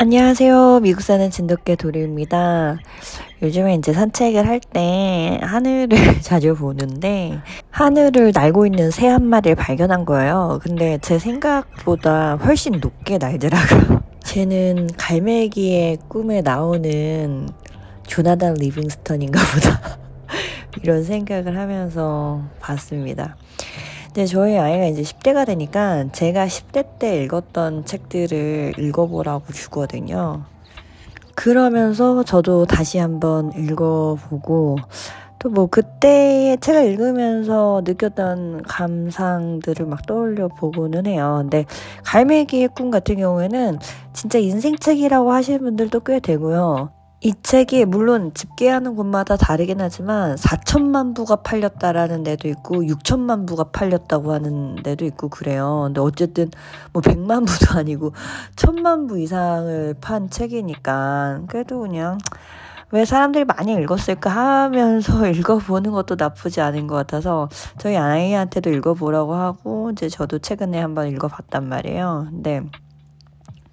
안녕하세요. 미국 사는 진돗개 도리입니다. 요즘에 이제 산책을 할 때 하늘을 자주 보는데 하늘을 날고 있는 새 한 마리를 발견한 거예요. 근데 제 생각보다 훨씬 높게 날더라고요. 쟤는 갈매기의 꿈에 나오는 조나단 리빙스턴인가 보다. 이런 생각을 하면서 봤습니다. 근데 저희 아이가 이제 10대가 되니까 제가 10대 때 읽었던 책들을 읽어보라고 주거든요. 그러면서 저도 다시 한번 읽어보고 또 뭐 그때의 책을 읽으면서 느꼈던 감상들을 막 떠올려 보고는 해요. 근데 갈매기의 꿈 같은 경우에는 진짜 인생책이라고 하시는 분들도 꽤 되고요. 이 책이 물론 집계하는 곳마다 다르긴 하지만 4천만 부가 팔렸다라는 데도 있고 6천만 부가 팔렸다고 하는 데도 있고 그래요. 근데 어쨌든 뭐 100만 부도 아니고 1000만 부 이상을 판 책이니까 그래도 그냥 왜 사람들이 많이 읽었을까 하면서 읽어보는 것도 나쁘지 않은 것 같아서 저희 아이한테도 읽어보라고 하고 이제 저도 최근에 한번 읽어봤단 말이에요. 근데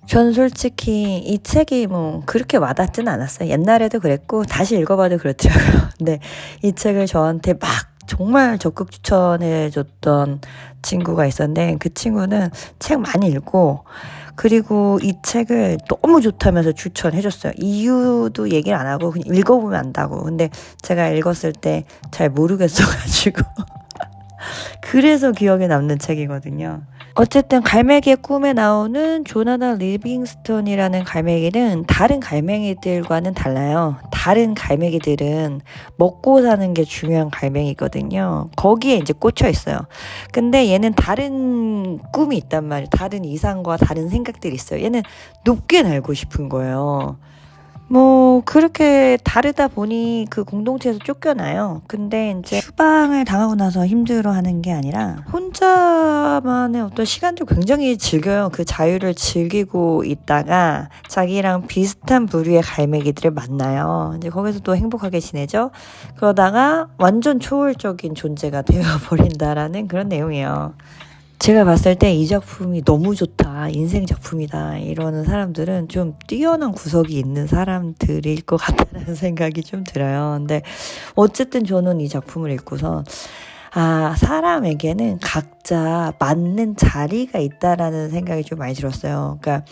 전 솔직히 이 책이 뭐 그렇게 와닿진 않았어요. 옛날에도 그랬고 다시 읽어봐도 그렇더라고요. 근데 이 책을 저한테 막 정말 적극 추천해 줬던 친구가 있었는데 그 친구는 책 많이 읽고 그리고 이 책을 너무 좋다면서 추천해 줬어요. 이유도 얘기를 안 하고 그냥 읽어보면 안다고. 근데 제가 읽었을 때 잘 모르겠어가지고 그래서 기억에 남는 책이거든요. 어쨌든 갈매기의 꿈에 나오는 조나단 리빙스톤이라는 갈매기는 다른 갈매기들과는 달라요. 다른 갈매기들은 먹고 사는 게 중요한 갈매기거든요. 거기에 이제 꽂혀 있어요. 근데 얘는 다른 꿈이 있단 말이에요. 다른 이상과 다른 생각들이 있어요. 얘는 높게 날고 싶은 거예요. 뭐 그렇게 다르다 보니 그 공동체에서 쫓겨나요. 근데 이제 추방을 당하고 나서 힘들어하는 게 아니라 혼자만의 어떤 시간도 굉장히 즐겨요. 그 자유를 즐기고 있다가 자기랑 비슷한 부류의 갈매기들을 만나요. 이제 거기서 또 행복하게 지내죠. 그러다가 완전 초월적인 존재가 되어 버린다라는 그런 내용이에요. 제가 봤을 때 이 작품이 너무 좋다, 인생 작품이다, 이러는 사람들은 좀 뛰어난 구석이 있는 사람들일 것 같다는 생각이 좀 들어요. 근데 어쨌든 저는 이 작품을 읽고서 아, 사람에게는 각자 맞는 자리가 있다라는 생각이 좀 많이 들었어요. 그러니까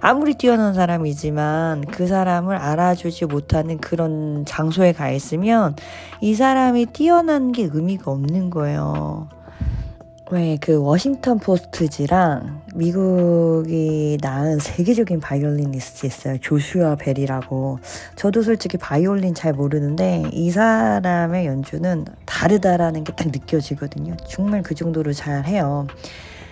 아무리 뛰어난 사람이지만 그 사람을 알아주지 못하는 그런 장소에 가 있으면 이 사람이 뛰어난 게 의미가 없는 거예요. 왜그 워싱턴 포스트지랑 미국이 낳은 세계적인 바이올리니스트 있어요. 조슈아 벨이라고. 저도 솔직히 바이올린 잘 모르는데 이 사람의 연주는 다르다라는 게 딱 느껴지거든요. 정말 그 정도로 잘 해요.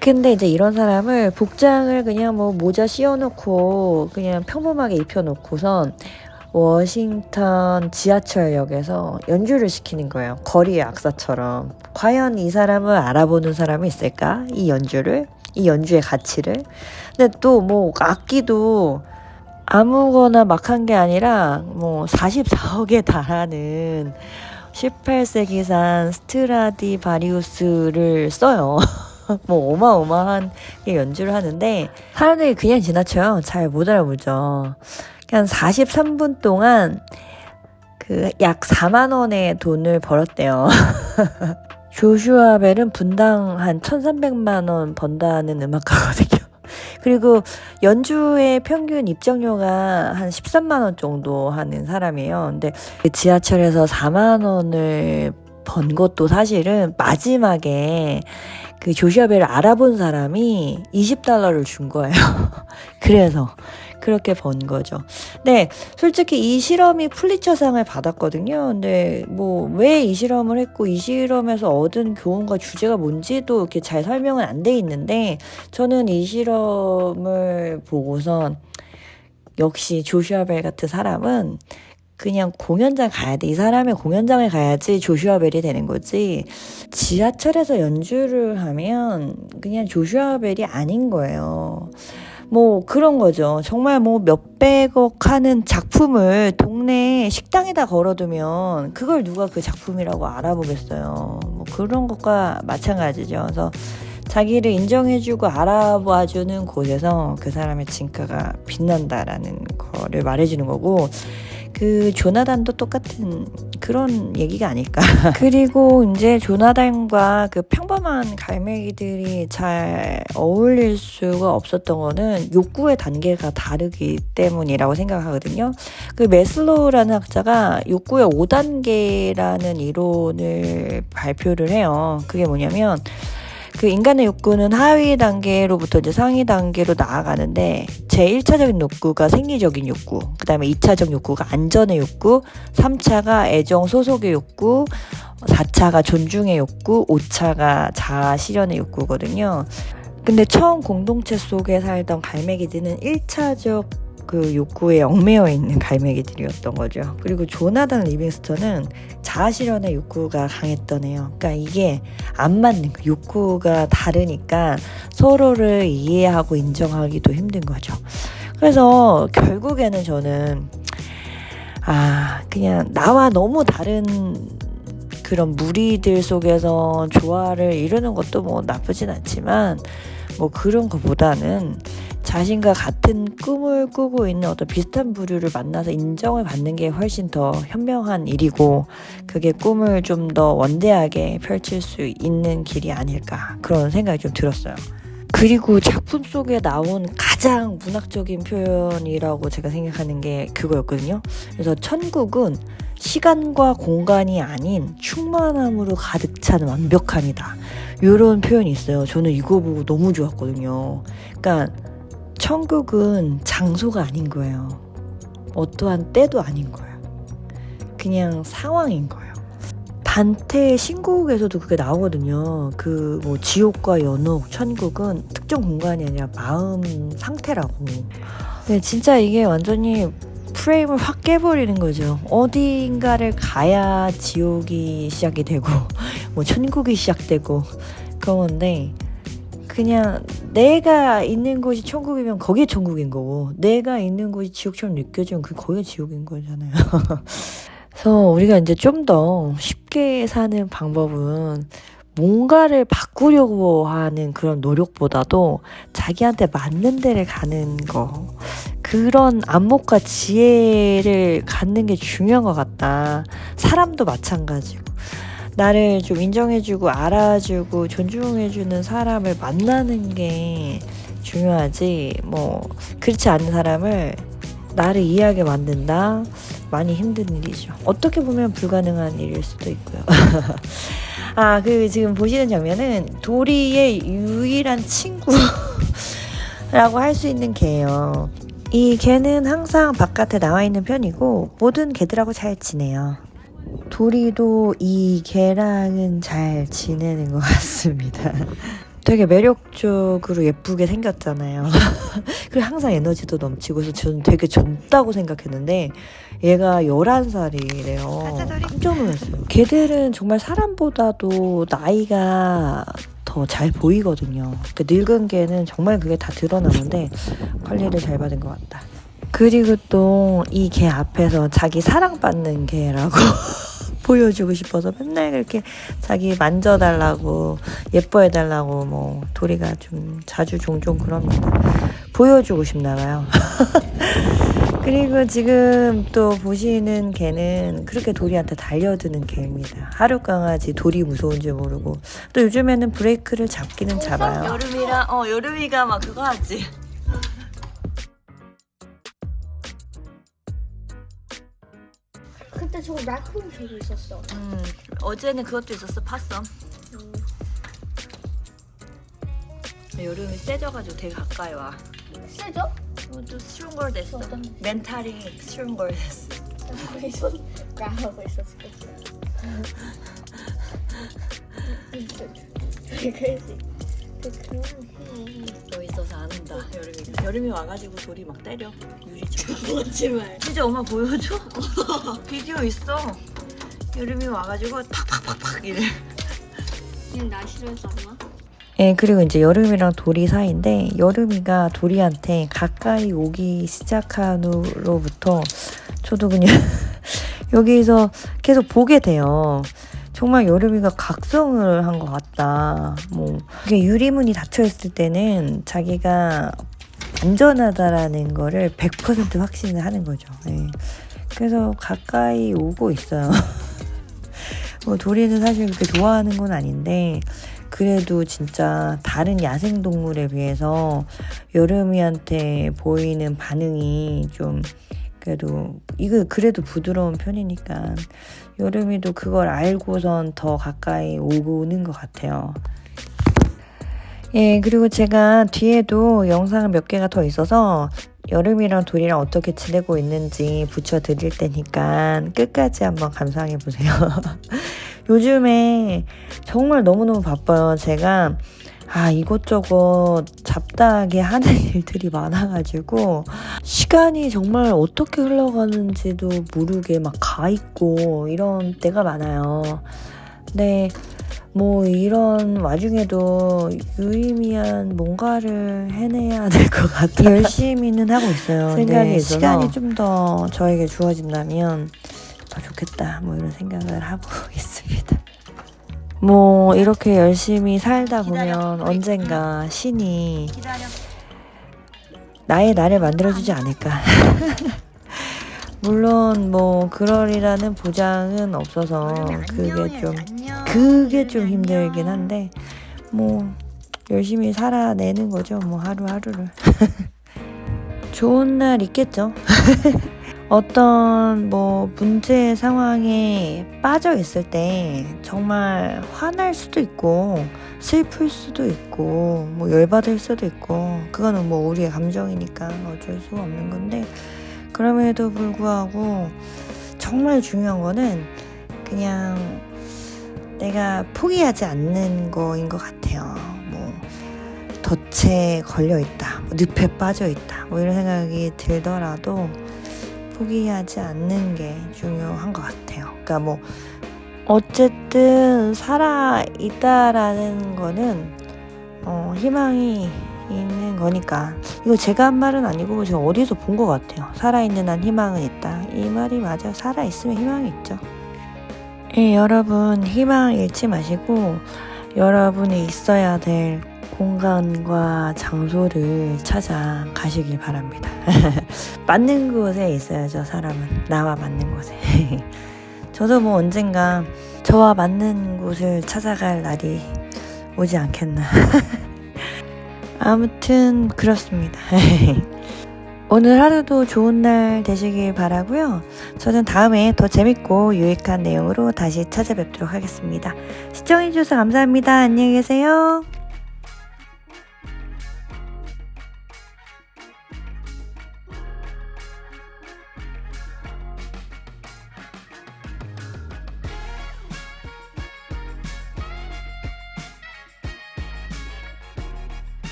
근데 이제 이런 사람을 복장을 그냥 뭐 모자 씌워놓고 그냥 평범하게 입혀놓고선 워싱턴 지하철역에서 연주를 시키는 거예요. 거리의 악사처럼. 과연 이 사람을 알아보는 사람이 있을까? 이 연주를? 이 연주의 가치를? 근데 또 뭐 악기도 아무거나 막 한 게 아니라 뭐 44억에 달하는 18세기산 스트라디 바리우스를 써요. 뭐 어마어마한 연주를 하는데 사람들이 그냥 지나쳐요. 잘 못 알아보죠. 한 43분 동안 그 약 4만 원의 돈을 벌었대요. 조슈아 벨은 분당 한 1,300만 원 번다는 음악가거든요. 그리고 연주의 평균 입장료가 한 13만 원 정도 하는 사람이에요. 근데 그 지하철에서 4만 원을 번 것도 사실은 마지막에 그 조슈아 벨을 알아본 사람이 20달러를 준 거예요. 그래서 그렇게 번 거죠. 네, 솔직히 이 실험이 풀리처상을 받았거든요. 근데 뭐 왜 이 실험을 했고 이 실험에서 얻은 교훈과 주제가 뭔지도 이렇게 잘 설명은 안 돼 있는데 저는 이 실험을 보고선 역시 조슈아 벨 같은 사람은 그냥 공연장 가야 돼. 이 사람의 공연장을 가야지 조슈아 벨이 되는 거지. 지하철에서 연주를 하면 그냥 조슈아 벨이 아닌 거예요. 뭐 그런 거죠. 정말 뭐 몇백억 하는 작품을 동네 식당에다 걸어두면 그걸 누가 그 작품이라고 알아보겠어요. 뭐 그런 것과 마찬가지죠. 그래서 자기를 인정해주고 알아봐주는 곳에서 그 사람의 진가가 빛난다라는 거를 말해주는 거고 그 조나단도 똑같은 그런 얘기가 아닐까. 그리고 이제 조나단과 그 평범한 갈매기들이 잘 어울릴 수가 없었던 거는 욕구의 단계가 다르기 때문이라고 생각하거든요. 그 메슬로우라는 학자가 욕구의 5단계라는 이론을 발표를 해요. 그게 뭐냐면 그 인간의 욕구는 하위 단계로부터 이제 상위 단계로 나아가는데 제 1차적인 욕구가 생리적인 욕구, 그 다음에 2차적 욕구가 안전의 욕구, 3차가 애정 소속의 욕구, 4차가 존중의 욕구, 5차가 자아 실현의 욕구거든요. 근데 처음 공동체 속에 살던 갈매기들은 1차적 그 욕구에 얽매여 있는 갈매기들이었던 거죠. 그리고 조나단 리빙스턴은 자아 실현의 욕구가 강했던 애요. 그러니까 이게 안 맞는 거. 욕구가 다르니까 서로를 이해하고 인정하기도 힘든 거죠. 그래서 결국에는 저는 아 그냥 나와 너무 다른 그런 무리들 속에서 조화를 이루는 것도 뭐 나쁘진 않지만 뭐 그런 것보다는 자신과 같은 꿈을 꾸고 있는 어떤 비슷한 부류를 만나서 인정을 받는 게 훨씬 더 현명한 일이고 그게 꿈을 좀 더 원대하게 펼칠 수 있는 길이 아닐까 그런 생각이 좀 들었어요. 그리고 작품 속에 나온 가장 문학적인 표현이라고 제가 생각하는 게 그거였거든요. 그래서 천국은 시간과 공간이 아닌 충만함으로 가득 찬 완벽함이다. 이런 표현이 있어요. 저는 이거 보고 너무 좋았거든요. 그러니까 천국은 장소가 아닌 거예요. 어떠한 때도 아닌 거예요. 그냥 상황인 거예요. 단테의 신곡에서도 그게 나오거든요. 그 뭐 지옥과 연옥, 천국은 특정 공간이 아니라 마음 상태라고. 네, 진짜 이게 완전히 프레임을 확 깨버리는 거죠. 어딘가를 가야 지옥이 시작이 되고, 뭐 천국이 시작되고, 그런 건데, 그냥 내가 있는 곳이 천국이면 거기에 천국인 거고, 내가 있는 곳이 지옥처럼 느껴지면 그 거기가 지옥인 거잖아요. 그래서 우리가 이제 좀 더 쉽게 사는 방법은 뭔가를 바꾸려고 하는 그런 노력보다도 자기한테 맞는 데를 가는 거. 그런 안목과 지혜를 갖는 게 중요한 것 같다. 사람도 마찬가지고. 나를 좀 인정해주고 알아주고 존중해주는 사람을 만나는 게 중요하지. 뭐, 그렇지 않은 사람을 나를 이해하게 만든다. 많이 힘든 일이죠. 어떻게 보면 불가능한 일일 수도 있고요. 아, 그 지금 보시는 장면은 도리의 유일한 친구라고 할 수 있는 개예요. 이 개는 항상 바깥에 나와 있는 편이고 모든 개들하고 잘 지내요. 도리도 이 개랑은 잘 지내는 것 같습니다. 되게 매력적으로 예쁘게 생겼잖아요. 그리고 항상 에너지도 넘치고 해서 저는 되게 젊다고 생각했는데 얘가 11살이래요. 깜짝 놀랐어요. 걔들은 정말 사람보다도 나이가 더 잘 보이거든요. 그 늙은 개는 정말 그게 다 드러나는데 관리를 잘 받은 것 같다. 그리고 또 이 개 앞에서 자기 사랑받는 개라고 보여주고 싶어서 맨날 그렇게 자기 만져달라고 예뻐해달라고 뭐 도리가 좀 자주 종종 그럽니다. 보여주고 싶나 봐요. 그리고 지금 또 보시는 개는 그렇게 도리한테 달려드는 개입니다. 하루 강아지 도리 무서운 줄 모르고 또 요즘에는 브레이크를 잡기는 잡아요. 여름이라 어 여름이가 막 그거 하지. 그때 저거 라쿤 저기 있었어. 음 어제는 그것도 있었어 파썸. 음, 여름이 세져가지고 되게 가까이 와. 세죠? 어, 좀 쉬운 걸 됐어. 어떤? 멘탈이 쉬운 걸 됐어. 거기 손 나하고 있었어. 그래 지. 그 그만 해. 너 있어서 안다 여름이. 여름이 와가지고 돌이 막 때려 유리처럼. 멋지말. 진짜 엄마 보여줘? 비디오 있어. 여름이 와가지고 팍팍팍팍 이래. 그냥 나 싫어해서 엄마? 예, 그리고 이제 여름이랑 도리 사이인데 여름이가 도리한테 가까이 오기 시작한 후로부터 저도 그냥 여기서 계속 보게 돼요. 정말 여름이가 각성을 한 것 같다. 뭐 유리문이 닫혀 있을 때는 자기가 안전하다라는 거를 100% 확신을 하는 거죠. 예. 그래서 가까이 오고 있어요. 뭐 도리는 사실 그렇게 좋아하는 건 아닌데 그래도 진짜 다른 야생 동물에 비해서 여름이한테 보이는 반응이 좀 그래도 이거 그래도 부드러운 편이니까 여름이도 그걸 알고선 더 가까이 오고는 것 같아요. 예, 그리고 제가 뒤에도 영상을 몇 개가 더 있어서 여름이랑 돌이랑 어떻게 지내고 있는지 붙여드릴 테니까 끝까지 한번 감상해 보세요. 요즘에 정말 너무너무 바빠요. 제가 아, 이것저것 잡다하게 하는 일들이 많아가지고, 시간이 정말 어떻게 흘러가는지도 모르게 막 가 있고, 이런 때가 많아요. 근데, 뭐, 이런 와중에도 유의미한 뭔가를 해내야 될 것 같아요. 열심히는 하고 있어요. 생각이 근데 있어서. 시간이 좀 더 저에게 주어진다면 더 좋겠다. 뭐, 이런 생각을 하고 있습니다. 뭐 이렇게 열심히 살다 보면 언젠가 신이 나의 나를 만들어주지 않을까. 물론 뭐 그러리라는 보장은 없어서 그게 좀 그게 좀 힘들긴 한데 뭐 열심히 살아내는 거죠 뭐 하루하루를. 좋은 날 있겠죠 어떤 뭐 문제 상황에 빠져 있을 때 정말 화날 수도 있고 슬플 수도 있고 뭐 열받을 수도 있고 그거는 뭐 우리의 감정이니까 어쩔 수가 없는 건데 그럼에도 불구하고 정말 중요한 거는 그냥 내가 포기하지 않는 거인 것 같아요. 뭐 덫에 걸려 있다, 뭐 늪에 빠져 있다, 뭐 이런 생각이 들더라도 포기하지 않는 게 중요한 것 같아요. 그러니까 뭐 어쨌든 살아 있다라는 거는 어, 희망이 있는 거니까 이거 제가 한 말은 아니고 제가 어디서 본 것 같아요. 살아있는 한 희망은 있다. 이 말이 맞아요. 살아있으면 희망이 있죠. 예, 여러분 희망 잃지 마시고 여러분이 있어야 될 공간과 장소를 찾아 가시길 바랍니다. 맞는 곳에 있어야죠, 사람은. 나와 맞는 곳에. 저도 뭐 언젠가 저와 맞는 곳을 찾아갈 날이 오지 않겠나. 아무튼 그렇습니다. 오늘 하루도 좋은 날 되시길 바라고요. 저는 다음에 더 재밌고 유익한 내용으로 다시 찾아뵙도록 하겠습니다. 시청해주셔서 감사합니다. 안녕히 계세요.